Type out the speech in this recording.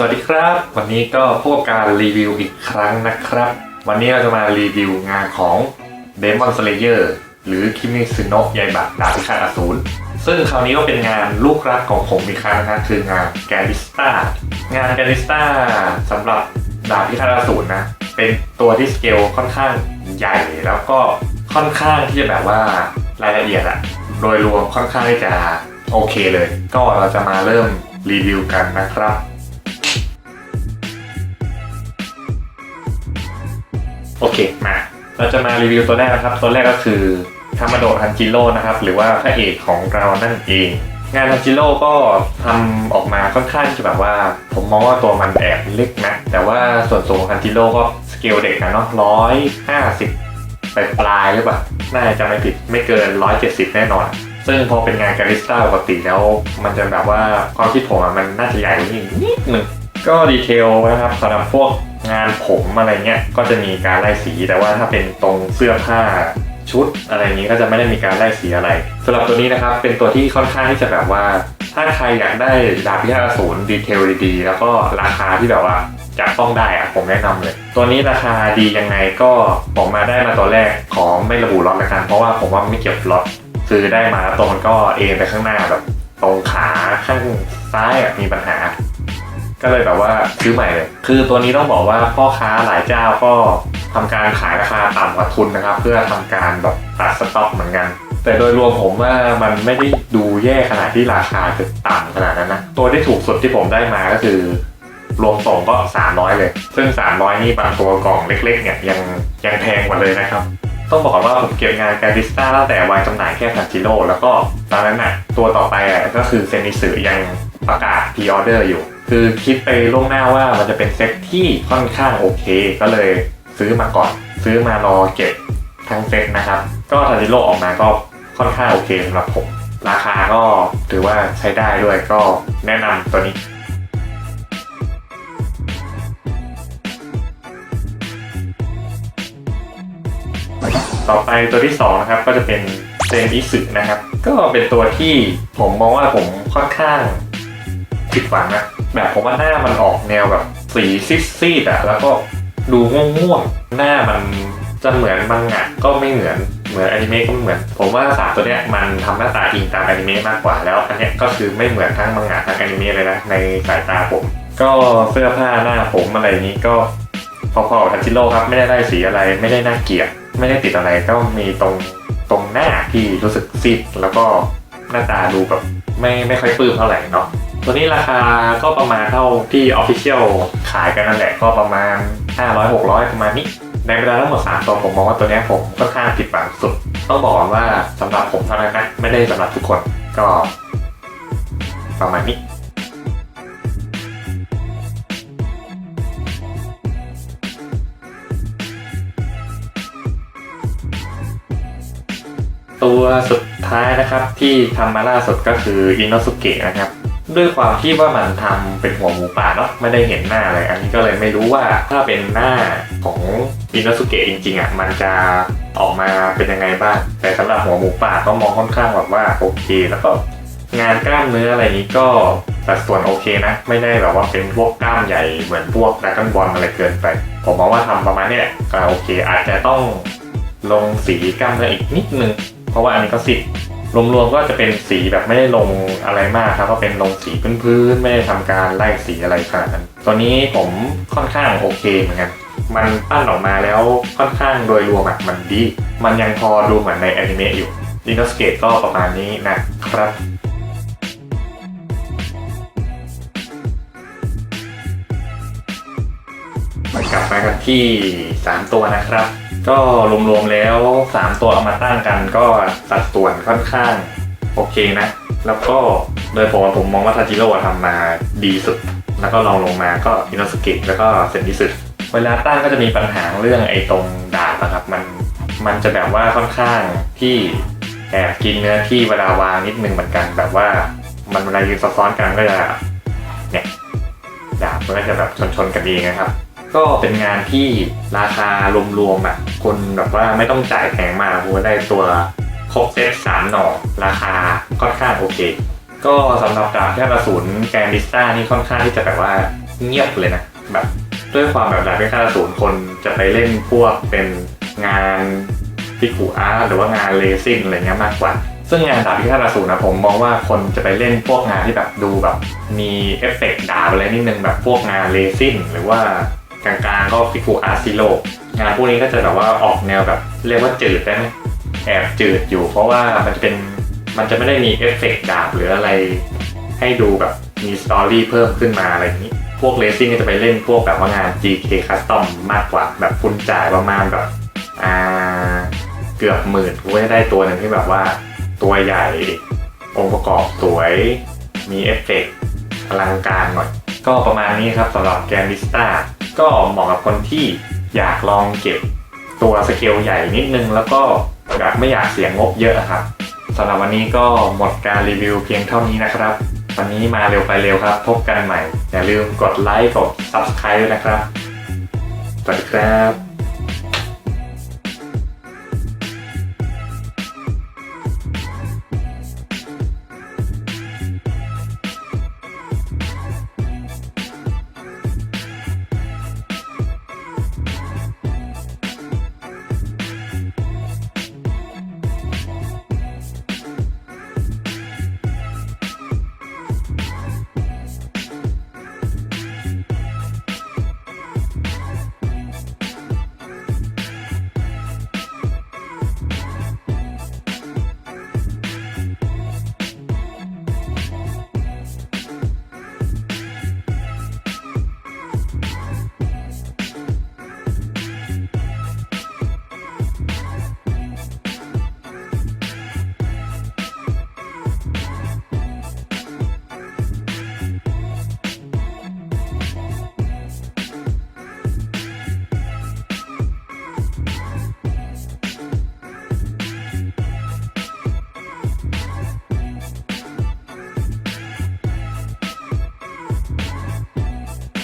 สวัสดีครับ วันนี้ก็พบกับการรีวิวอีกครั้งนะครับ วันนี้เราจะมารีวิวงานของ Demon Slayer หรือคิมิซึโนะยายบะดาบพิฆาตอสูรซึ่งคราวนี้ก็เป็นงานลูกรักของผมอีกครั้งนะคืองานแกริสตางานแกริสตาสำหรับดาบพิฆาตอสูรนะเป็นตัวที่สเกลค่อนข้างใหญ่แล้วก็ค่อนข้างที่จะแบบว่ารายละเอียดอะโดยรวมค่อนข้างที่จะโอเคเลย ก็เราจะมาเริ่มรีวิวกันนะครับ โอเคมา เราจะมารีวิวตัวแรกนะครับ ตัวแรกก็คือทามาโดะทันจิโร่นะครับ หรือว่าพระเอกของเรานั่นเอง งานทันจิโร่ก็ทำออกมาค่อนข้างจะแบบว่า ผมมองว่าตัวมันแอบเล็กนะ แต่ว่าส่วนสูงของทันจิโร่ก็สเกลเด็กนะเนาะร้อยห้าสิบปปลายหรือเปล่า น่าจะไม่ผิดไม่เกินร้อยเจ็ดสิบแน่นอน ซึ่งพอเป็นงานการิสต้าปกติแล้ว มันจะแบบว่าความคิดผมมันน่าจะใหญ่กว่านี้นิดหนึ่ง ก็ดีเทลนะครับสำหรับพวก งานผมอะไรเงี้ยก็จะมีการไล่สีแต่ว่าถ้าเป็นตรงเสื้อผ้าชุดอะไรนี้ก็จะไม่ได้มีการไล่สีอะไรสำหรับตัวนี้นะครับเป็นตัวที่ค่อนข้างที่จะแบบว่า ถ้าใครอยากได้ดาบพิฆาตอสูรดีเทลดีๆแล้วก็ราคาที่แบบว่าจับต้องได้อะผมแนะนำเลย ตัวนี้ราคาดียังไงก็ผมมาได้มาตัวแรกขอไม่ระบุล็อตละกันเพราะว่าผมว่าไม่เกี่ยวกับล็อตคือได้มาแล้วตัวมันก็เอ็นไปข้างหน้าแบบตรงขาข้างซ้ายมีปัญหา ก็เลยแบบว่าซื้อใหม่เลย คือตัวนี้ต้องบอกว่าพ่อค้าหลายเจ้าก็ทำการขายราคาต่ำกว่าทุนนะครับ เพื่อทำการแบบตัดสต็อกเหมือนกัน แต่โดยรวมผมว่ามันไม่ได้ดูแย่ขนาดที่ราคาจะต่ำขนาดนั้นนะตัวที่ถูกสุดที่ผมได้มาก็คือรวมส่งก็ 300 เลย ซึ่ง 300 นี่บางตัวกล่องเล็ก ๆ เนี่ยยังยังแพงกว่าเลยนะครับ ต้องบอกว่าผมเก็บงานการดิสต้าตั้งแต่วางจำหน่ายแค่ทันจิโร่แล้วก็ตอนนั้นน่ะตัวต่อไปอะก็คือเซนิสึยังประกาศพ r ออเดอร์อยู่ คือคิดไปล่วงหน้าว่ามันจะเป็นเซ็ตที่ค่อนข้างโอเค ก็เลยซื้อมาก่อน ซื้อมารอเก็บทั้งเซ็ตนะครับ ก็ทันจิโร่ออกมาก็ค่อนข้างโอเคสำหรับผม ราคาก็ถือว่าใช้ได้ด้วยก็แนะนำตัวนี้ต่อไปตัวที่สองนะครับก็จะเป็นเซนอิสึนะครับ ก็เป็นตัวที่ผมมองว่าผมค่อนข้างผิดหวังนะ แบบผมว่าหน้ามันออกแนวแบบสีซีดๆอะแล้วก็ดูง่วงๆหน้ามันจะเหมือนมังงะก็ไม่เหมือนเหมือนอนิเมะก็ไม่เหมือน ผมว่าสามตัวเนี้ยมันทำหน้าตาอิงตามอนิเมะมากกว่าแล้วอันเนี้ยก็คือไม่เหมือนทั้งมังงะทั้งอนิเมะเลยนะในสายตาผม ก็เสื้อผ้าหน้าผมอะไรนี้ก็พอๆกับทันจิโร่ครับไม่ได้ไล่สีอะไรไม่ได้น่าเกลียดไม่ได้ติดอะไรก็มีตรงตรงหน้าที่รู้สึกซีดแล้วก็หน้าตาดูแบบไม่ไม่ค่อยปลื้มเท่าไหร่เนาะ ตัวนี้ราคาก็ประมาณเท่าที่ออฟฟิเชียลขายกันนั่นแหละก็ประมาณ 500 600 ประมาณนี้ในเวลาทั้งหมด3ตัวผมมองว่าตัวนี้ผมค่อนข้างผิดหวังสุด ต้องบอกว่าสำหรับผมเท่านั้นนะไม่ได้สำหรับทุกคนก็ ประมาณนี้ตัวสุดท้ายนะครับที่ทำมาล่าสุดก็คืออินโนสุเกะนะครับ ด้วยความที่ว่ามันทำเป็นหัวหมูป่าเนาะไม่ได้เห็นหน้าเลยอันนี้ก็เลยไม่รู้ว่าถ้าเป็นหน้าของอินโนสุเกะจริงๆอะมันจะออกมาเป็นยังไงบ้าง แต่สำหรับหัวหมูป่าก็มองค่อนข้างแบบว่าโอเค แล้วก็งานกล้ามเนื้ออะไรนี้ก็สัดส่วนโอเคนะ ไม่ได้แบบว่าเป็นพวกกล้ามใหญ่เหมือนพวกดราก้อนบอลอะไรเกินไป ผมมองว่าทำประมาณนี้แหละก็โอเค อาจจะต้องลงสีกล้ามเนื้ออีกนิดนึง เพราะว่าอันนี้ก็สิบ รวมๆก็จะเป็นสีแบบไม่ได้ลงอะไรมากครับก็เป็นลงสีพื้นๆไม่ได้ทำการไล่สีอะไรขนาดนั้นตัวนี้ผมค่อนข้างโอเคเหมือนกันมันปั้นออกมาแล้วค่อนข้างโดยรวมอะมันดี มันยังพอดูเหมือนในอนิเมะอยู่ดินสเกตก็ประมาณนี้นะครับกลับมากันที่ 3 ตัวนะครับ ก็รวมๆแล้ว 3 ตัวเอามาตั้งกันก็สัดส่วนค่อนข้างโอเคนะ แล้วก็โดยผมผมมองว่าทาจิโร่ทำมาดีสุด แล้วก็ลองลงมาก็อินโนสกะแล้วก็เซนดิสึเวลาตั้งก็จะมีปัญหาเรื่องไอ้ตรงดาบนะครับ มันมันจะแบบว่าค่อนข้างที่แอบกินเนื้อที่เวลาวางนิดนึงเหมือนกัน แบบว่ามันเวลายืนซ้อนๆกันก็จะเนี่ยดาบมันก็จะแบบชนๆกันเองนะครับ ก็เป็นงานที่ราคารวมๆอะ คนแบบว่าไม่ต้องจ่ายแพงมากเพราะว่าได้ตัวครบเซตสามหน่อราคาค่อนข้างโอเค ก็สำหรับดาบแค่กระสุนแกนดิสต้านี่ค่อนข้างที่จะแบบว่าเงียบเลยนะแบบด้วยความแบบดาบพิฆาตอสูรคนจะไปเล่นพวกเป็นงานฟิกูอาร์หรือว่างานเลซิ่งอะไรเงี้ยมากกว่า ซึ่งงานดาบพิฆาตอสูรนะผมมองว่าคนจะไปเล่นพวกงานที่แบบดูแบบมีเอฟเฟกต์ดาบอะไรนิดนึงแบบพวกงานเลซิ่งหรือว่า กลางๆก็ฟิกูอาร์ซิโลงานพวกนี้ก็จะแบบว่าออกแนวแบบเรียกว่าจืดได้ไหมแอบจืดอยู่ เพราะว่ามันจะเป็นมันจะไม่ได้มีเอฟเฟกต์ดาบหรืออะไร ให้ดูแบบมีสตอรี่เพิ่มขึ้นมาอะไรอย่างนี้ พวกเลซิ่งก็จะไปเล่นพวกแบบว่างาน GK Custom มากกว่าแบบคุณจ่ายประมาณแบบอ่าเกือบหมื่นคุณก็จะได้ตัวหนึ่งที่แบบว่า ตัวใหญ่องค์ประกอบสวย มีเอฟเฟกต์อลังการหน่อย ก็ประมาณนี้ครับสำหรับแกนดิสตา ก็เหมาะกับคนที่อยากลองเก็บตัวสเกลใหญ่นิดนึง แล้วก็แบบไม่อยากเสียงบเยอะครับสำหรับวันนี้ก็หมดการรีวิวเพียงเท่านี้นะครับ วันนี้มาเร็วไปเร็วครับ พบกันใหม่ อย่าลืมกดไลค์กด Subscribe ด้วยนะครับ สวัสดีครับ